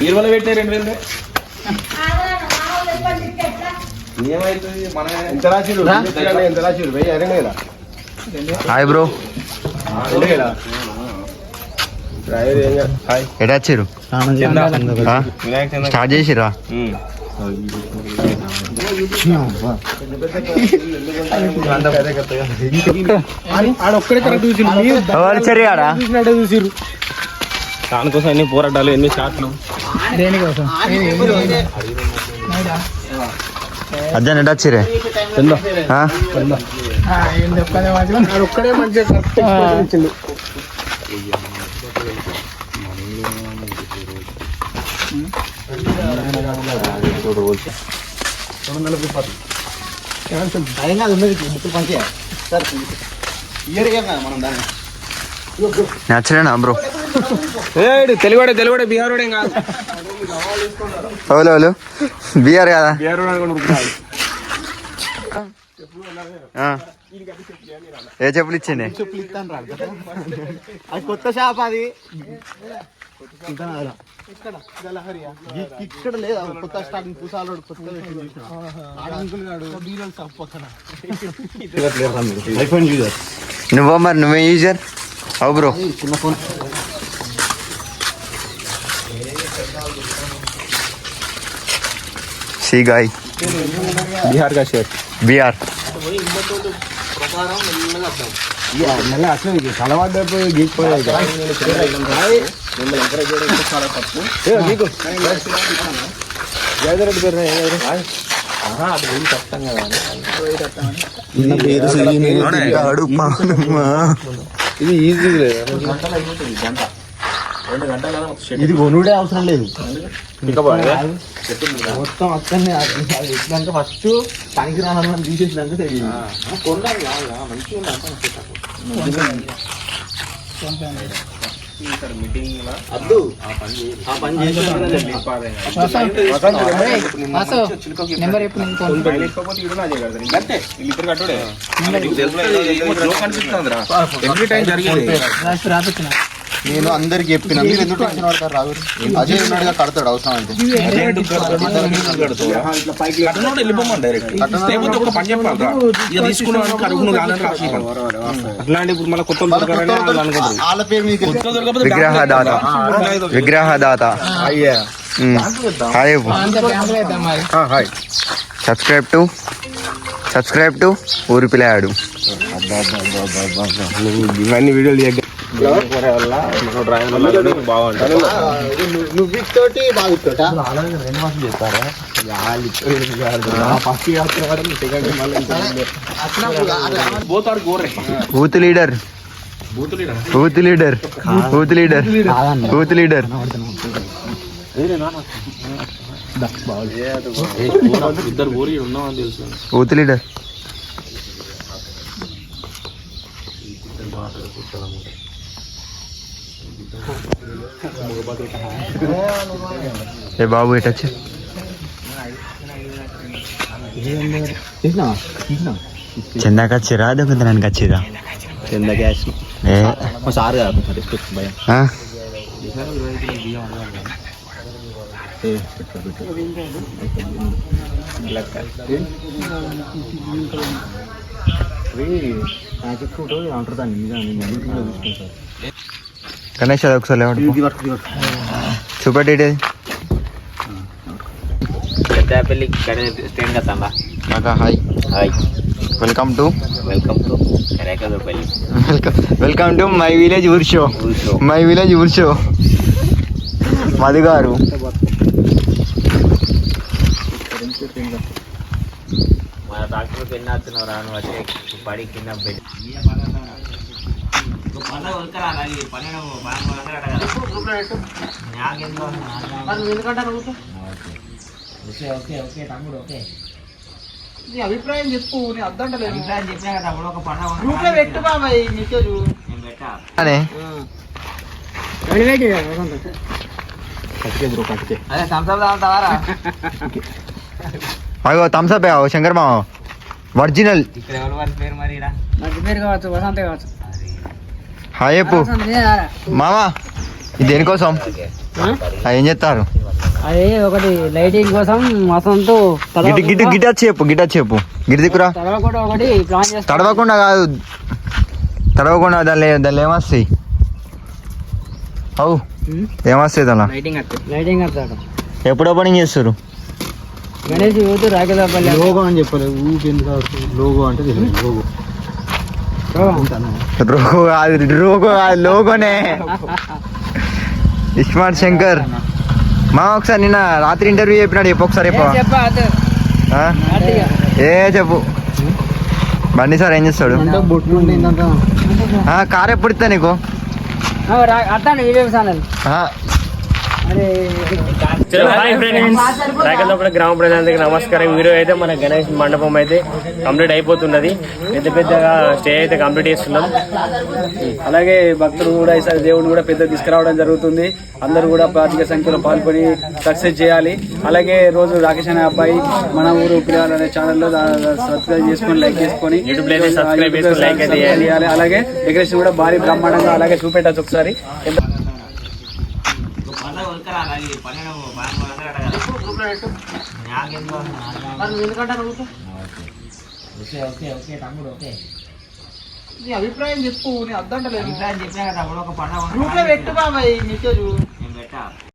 నిర్మల పెట్టిన రెండు వేలు. ఏమైతుంది? మన ఎంత రాసిరు ఎంత రాసిరు వెయ్యి రెండు వేల? Hi bro. రెండు వేల? ఎటు. స్టార్ట్ చేసిరా మీరు ఎవరు చెరిగాడా చూసినట్టే చూసిరు దానికోసం? అజ్జన్ ఎటు వచ్చిరే ఆ? ఆడొక్కడే మంచిగా నచ్చలేనా బ్రో? ఏడు తెలుగుడే తెలుగుడే బీహార్ వాడు ఏం కాదు? ఎవరు బీఆర్ కదా బీహార్. ఏ చెప్పులు ఇచ్చిండే? అది కొత్త షాప్ అది. ఇక్కడ లేదా కొత్త స్టార్టింగ్ పూసాలు కొత్త అంకుల్ గాడు బీరోల్ షాప్ పక్కన. IPhone user. నువ్వు మరి నువ్వే యూజర్? అవు బ్రో. చిన్న ఫోన్. C guy. బీహార్ కా షేర్? బీఆర్ నెల అసలు కలవాడ్డపోయి గీక్పోయాయి జయదరెడ్డి పేరు ఇది ఈజీ లేదు. ఇది కొనుడే అవసరం లేదు. మొత్తం అక్కడనే ఎట్లంటే ఫస్ట్ పనికి రావాలని తీసేసినాక తెలియదు. నెంబర్ ఎప్పుడు రాపించిన నేను అందరికి చెప్పిన మీరు ఎందుకు టెన్షన్ పడతారు రాదు అజయ్ ఉన్నాడుగా కడతాడు అవసరం విగ్రహదాత. విగ్రహదాత. Hi hi. Subscribe to subscribe to ఊరి పిల్లాడు ఇవన్నీ వీడియోలు మన డ్రైవర్ బాగుంటుంది నువ్వు ఇతోటి బాగా ఇతోటా పోతాడు గోర్రే booth leader booth leader booth leader booth leader ఇద్దరు ఊరి ఉన్నామని తెలుసు బూత్ లీడర్ ఏ బాబు ఎటచ్చు చందాకి వచ్చిరా దొంగతనానికి వచ్చిరా కింద గ్యాస్ ఏ? సార్ కదా ఫోటో అంటారు దాన్ని చూసుకుంటారు గణేష్ అది ఒకసారి లేవండి. డీటెయిల్ పెద్దపల్లి స్టేన్ కదా కాకా hi. Hi. Welcome to welcome to welcome welcome to my village ఊర్షో my village ఊర్ షో మధు గారు మన డాక్టర్ ఎన్ని వచ్చినావు రాను వచ్చి పడి కింద పెట్టి పండుగ ఉరకరా అలాగే పన్నెండు బాగా ఉరకరాట కదా నాకెందుకు ఓకే ఓకే ఓకే తమ్ముడు ఓకే. నీ అభిప్రాయం చెప్పు నీ అద్దంటలేదు అభిప్రాయం చెప్పినా కదా తమ్ముడు ఒక పండుగ గ్రూప్లో పెట్టు బాబాయ్ నీకే చూ నేను పెట్టా. అదే. తాగుతావారా అయ్యో శంకర్ మామ ఒరిజినల్. ఇక్కడ ఎవరు వారి పేరు మరి? మంచి పేరు కావచ్చు వసంత కావచ్చు. హాయ్ చెప్పు. వసంత ఇదేనారా? మామా ఇది దేనికోసం? ఏం చెప్తారు అది ఒకటి లైటింగ్ కోసం వసంత్ గిటి గిటి గిటార్ చెప్పు గిటార్ చెప్పు. గిటి దిక్కురా. తర్వాత ఒకటి ప్లాన్ చేస్తాం తడవకుండా కాదు. తడవకుండా దానిలో దానిలో ఏమొస్తాయి? అవు. ఏమొస్తాయి దానిలో? లైటింగ్ వస్తుంది లైటింగ్ వస్తాడు ఎప్పుడు ఓపెనింగ్ చేస్తారు? గణేష్ రాకేదాపల్లి లోగో అని చెప్పలేదు. ఊకెందుకు లోగో అంటే తెలియదు. లోగో రోగో కాదు రోగో కాదు లోగోనే. ఇస్మార్ట్ శంకర్ మా ఒకసారి నిన్న రాత్రి ఇంటర్వ్యూ చెప్పినాడు చెప్పు ఒకసారి. ఏ చెప్పు బండి సార్ ఏం చేస్తాడు? కార్ ఎప్పుడు ఇస్తా నీకు? హాయ్ ఫ్రెండ్స్ రాయకల్లోపల గ్రామ ప్రజలందరికీ నమస్కారం. వీడియో అయితే మన గణేష్ మండపం అయితే కంప్లీట్ అయిపోతున్నది. పెద్ద పెద్దగా స్టే అయితే కంప్లీట్ చేస్తున్నాం. అలాగే భక్తులు కూడా ఈసారి దేవుడిని కూడా పెద్ద తీసుకురావడం జరుగుతుంది. అందరూ కూడా అధిక సంఖ్యలో పాల్గొని సక్సెస్ చేయాలి. అలాగే రోజు రాకేష్ అనే అబ్బాయి మన ఊరు పిల్లలు అనే ఛానల్లో సబ్స్క్రైబ్ చేసుకొని లైక్ చేసుకొని అలాగే డెకరేషన్ కూడా భారీ బ్రహ్మాండంగా అలాగే చూపెట్టచ్చు ఒకసారి ఎంత పండుగ ఉల్కరా అలాగే పన్నెండు పదమూడు వందలు అడగ నాకెందుకు ఓకే ఓకే ఓకే తమ్ముడు ఓకే నీ అభిప్రాయం చెప్పు నీ అద్దంటలేదు అభిప్రాయం చెప్పినా కదా ఒక పండుగ పెట్టు బాబాయ్ నీకే చూ నేను పెట్టా.